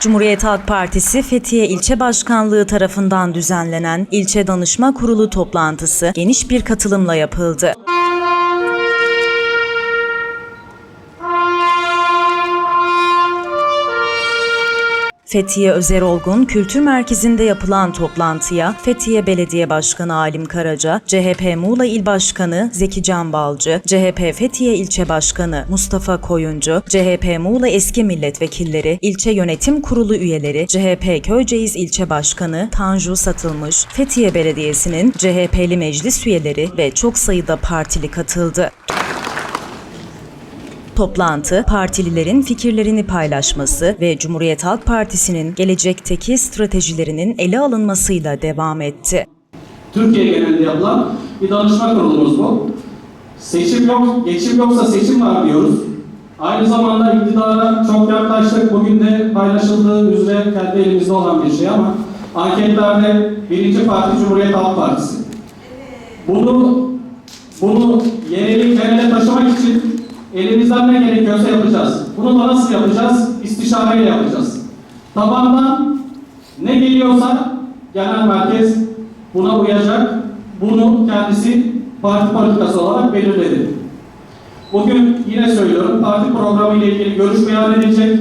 Cumhuriyet Halk Partisi Fethiye İlçe Başkanlığı tarafından düzenlenen İlçe Danışma Kurulu toplantısı geniş bir katılımla yapıldı. Fethiye Özerolgun Kültür Merkezi'nde yapılan toplantıya Fethiye Belediye Başkanı Alim Karaca, CHP Muğla İl Başkanı Zeki Can Balcı, CHP Fethiye İlçe Başkanı Mustafa Koyuncu, CHP Muğla Eski Milletvekilleri, İlçe Yönetim Kurulu üyeleri, CHP Köyceğiz İlçe Başkanı Tanju Satılmış, Fethiye Belediyesi'nin CHP'li meclis üyeleri ve çok sayıda partili katıldı. Toplantı, partililerin fikirlerini paylaşması ve Cumhuriyet Halk Partisi'nin gelecekteki stratejilerinin ele alınmasıyla devam etti. Türkiye genelinde yapılan bir danışma kurulumuz bu. Seçim yok, geçim yoksa seçim var diyoruz. Aynı zamanda iktidara çok yaklaştık. Bugün de paylaşıldığı üzere kendi elimizde olan bir şey ama anketlerde birinci parti Cumhuriyet Halk Partisi. Bunu bunu yereli genele taşımak için elimizden ne gerekiyorsa yapacağız. Bunu da nasıl yapacağız? İstişareyle yapacağız. Tabandan ne geliyorsa genel merkez buna uyacak. Bunu kendisi parti politikası olarak belirledi. Bugün yine söylüyorum parti programı ile ilgili görüş beyan edilecek.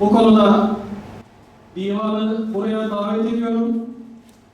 Bu konuda divanı buraya davet ediyorum.